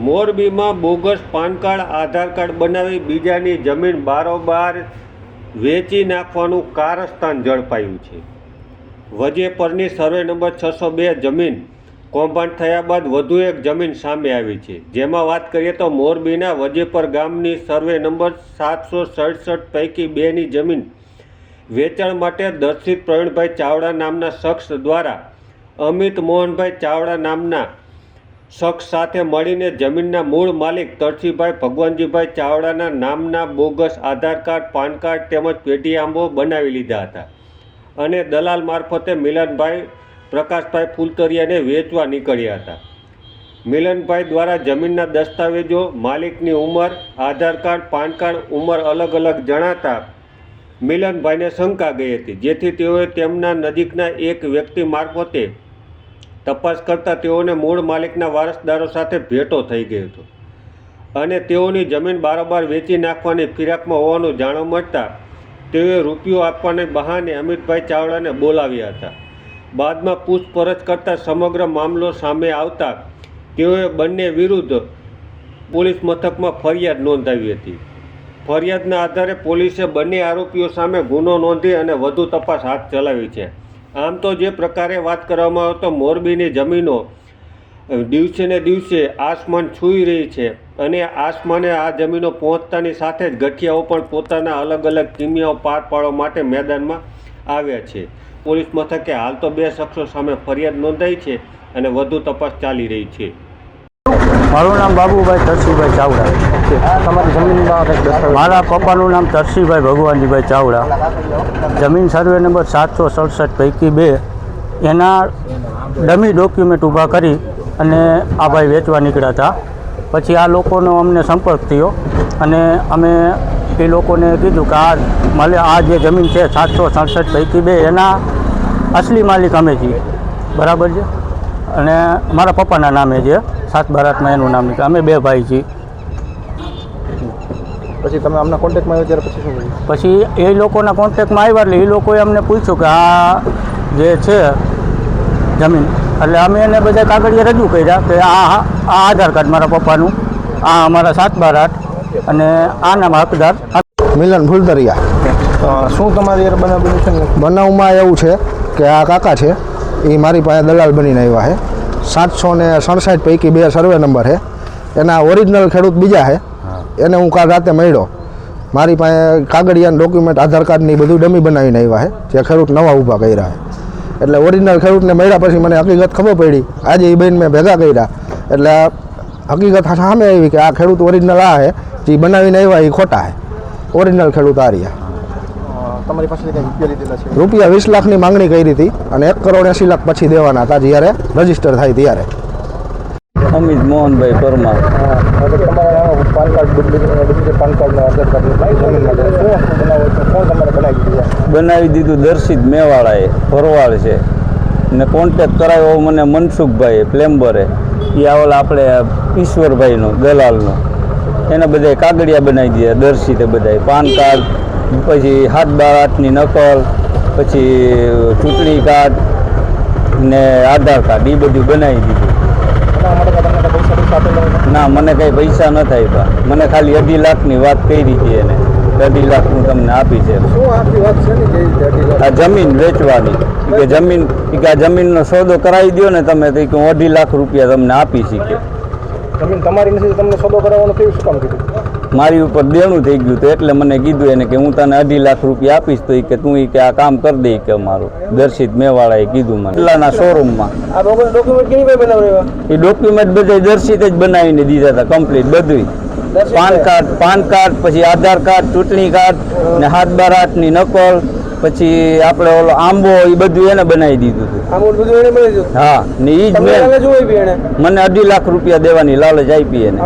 મોરબીમાં bogus PAN card, Aadhaar card બનાવી બીજાની જમીન બારોબાર વેચી નાખવાનું કારસ્થાન ઝડપાયું છે. વજે પરની સર્વે નંબર છસો બે જમીન કૌભાંડ થયા બાદ વધુ એક જમીન સામે આવી છે. જેમાં વાત કરીએ તો મોરબીના વજેપર ગામની સર્વે નંબર સાતસો સડસઠ પૈકી બેની જમીન વેચાણ માટે દર્શિત પ્રવીણભાઈ ચાવડા નામના શખ્સ દ્વારા અમિત મોહનભાઈ ચાવડા નામના શખ્સ સાથે મળીને જમીનના મૂળ માલિક તરસીભાઈ ભગવાનજીભાઈ ચાવડાના નામના bogus Aadhaar card, PAN card તેમજ પેટીએમો બનાવી લીધા હતા અને દલાલ મારફતે મિલનભાઈ પ્રકાશભાઈ ફૂલતરિયાને વેચવા નીકળ્યા હતા. મિલનભાઈ દ્વારા જમીનના દસ્તાવેજો, માલિકની ઉંમર, આધાર કાર્ડ, પાન કાર્ડ ઉંમર અલગ અલગ જણાતા મિલનભાઈને શંકા ગઈ હતી, જેથી તેઓએ તેમના નજીકના એક વ્યક્તિ મારફતે તપાસ કરતાં તેઓને મૂળ માલિકના વારસદારો સાથે ભેટો થઈ ગયો હતો. અને તેઓની જમીન બારોબાર વેચી નાખવાની ફિરાકમાં હોવાનું જાણવા મળતા તેઓએ રૂપિયો આપવાને બહાને અમિતભાઈ ચાવડાને બોલાવ્યા હતા. બાદમાં પૂછપરછ કરતાં સમગ્ર મામલો સામે આવતા તેઓએ બંને વિરુદ્ધ પોલીસ મથકમાં ફરિયાદ નોંધાવી હતી. ફરિયાદના આધારે પોલીસે બંને આરોપીઓ સામે ગુનો નોંધી અને વધુ તપાસ હાથ ચલાવી છે. આમ તો જે પ્રકારે વાત કરવામાં આવે તો મોરબીની જમીનો દિવસે ને દિવસે આસમાન છૂઈ રહી છે અને આસમાને આ જમીનો પહોંચતાની સાથે જ ગઠિયાઓ પણ પોતાના અલગ અલગ કિમિયાઓ પાર પાડવા માટે મેદાનમાં આવ્યા છે. પોલીસ મથકે હાલ તો બે શખ્સો સામે ફરિયાદ નોંધાઈ છે અને વધુ તપાસ ચાલી રહી છે. મારું નામ બાબુભાઈ તરસીભાઈ ચાવડા. તમારી જમીનમાં મારા પપ્પાનું નામ તરસીભાઈ ભગવાનજીભાઈ ચાવડા. જમીન સર્વે નંબર સાતસો સડસઠ પૈકી બે. એના ડમી ડોક્યુમેન્ટ ઊભા કરી અને આ ભાઈ વેચવા નીકળ્યા હતા. પછી આ લોકોનો અમને સંપર્ક થયો અને અમે એ લોકોને કીધું કે આ માલે આ જે જમીન છે સાતસો સડસઠ પૈકી બે એના અસલી માલિક અમે છીએ. બરાબર છે? અને મારા પપ્પાના નામે છે. સાત બારાતમાં એનું નામ છે અમે બે ભાઈ છીએ. પછી તમે આમના કોન્ટેક્ટમાં આવ્યો ત્યારે પછી શું કર્યું? પછી એ લોકોના કોન્ટેક્ટમાં આવ્યા એટલે એ લોકોએ અમને પૂછ્યું કે આ જે છે જમીન એટલે અમે એને બધા કાગળિયા રજૂ કર્યા કે આ આ આધાર કાર્ડ મારા પપ્પાનું આ અમારા સાત બાર આઠ અને આના હકદાર મિલન ફૂલદરિયા શું તમારી યાર બનાવ છે? ને બનાવમાં એવું છે કે આ કાકા છે એ મારી પાસે દલાલ બનીને આવ્યા છે. સાતસો ને સડસઠ પૈકી બે સર્વે નંબર છે. એના ઓરિજિનલ ખેડૂત બીજા છે. એને હું કાલ રાતે મળ્યો. મારી પાસે કાગળિયા ડોક્યુમેન્ટ આધાર કાર્ડની બધું ડમી બનાવીને આવ્યા છે. જે ખેડૂત નવા ઊભા કર્યા છે. એટલે ઓરિજિનલ ખેડૂતને મળ્યા પછી મને હકીકત ખબર પડી. આજે એ બેન મેં ભેગા કર્યા. એટલે હકીકત સામે આવી કે આ ખેડૂત ઓરિજિનલ આ છે. જે બનાવીને આવ્યા એ ખોટા છે. ઓરિજિનલ ખેડૂત આ રહ્યા. તમારી પાસેથી રૂપિયા લીધેલા છે? રૂપિયા વીસ લાખની માંગણી કરી હતી અને એક કરોડ એંસી લાખ પછી દેવાના હતા જ્યારે રજિસ્ટર થાય ત્યારે. Amit Mohanbhai Parmar. PAN card PAN બનાવો દીધું? બનાવી દીધું દર્શિત મેવાળાએ ભરવાડ છે. ને કોન્ટેક કરાવ્યો મને મનસુખભાઈએ પ્લેમ્બરે. એ આવેલા આપણે ઈશ્વરભાઈનો દલાલનો. એને બધાય કાગળિયા બનાવી દીધા દર્શિતે બધાય. પાન કાર્ડ પછી હાથ બાર હાથની નકલ પછી ચૂંટણી કાર્ડ ને આધાર કાર્ડ એ બધું બનાવી દીધું. ના મને કંઈ પૈસા ન થાય મને ખાલી અઢી લાખની વાત કરી હતી એને. અઢી લાખ હું તમને આપી છે. આ જમીન વેચવાની. કે જમીન કે આ જમીનનો સોદો કરાવી દો ને તમે તો કે હું અઢી લાખ રૂપિયા તમને આપી શીખે. જમીન તમારી નથી તમને સોદો કરાવવાનું કેવું શું કામ કીધું? મારી ઉપર દેણું થઈ ગયું હતું એટલે મને કીધું એને કે હું તને અઢી લાખ રૂપિયા આપીશ તો કે તું કે આ કામ કરી દે કે મારું. દર્શિત મેવાળાએ કીધું મને. એટલાના શોરૂમમાં એ ડોક્યુમેન્ટ બધા દર્શિત જ બનાવીને દીધા હતા કમ્પ્લીટ બધું પાન કાર્ડ પાન કાર્ડ પછી આધાર કાર્ડ ચૂંટણી કાર્ડ ને હાથ બાર હાથની નકલ પછી આપણે ઓલો આંબો એ બધું એને બનાવી દીધું હતું. હા ને એ જ મને અઢી લાખ રૂપિયા દેવાની લાલચ આપી એને.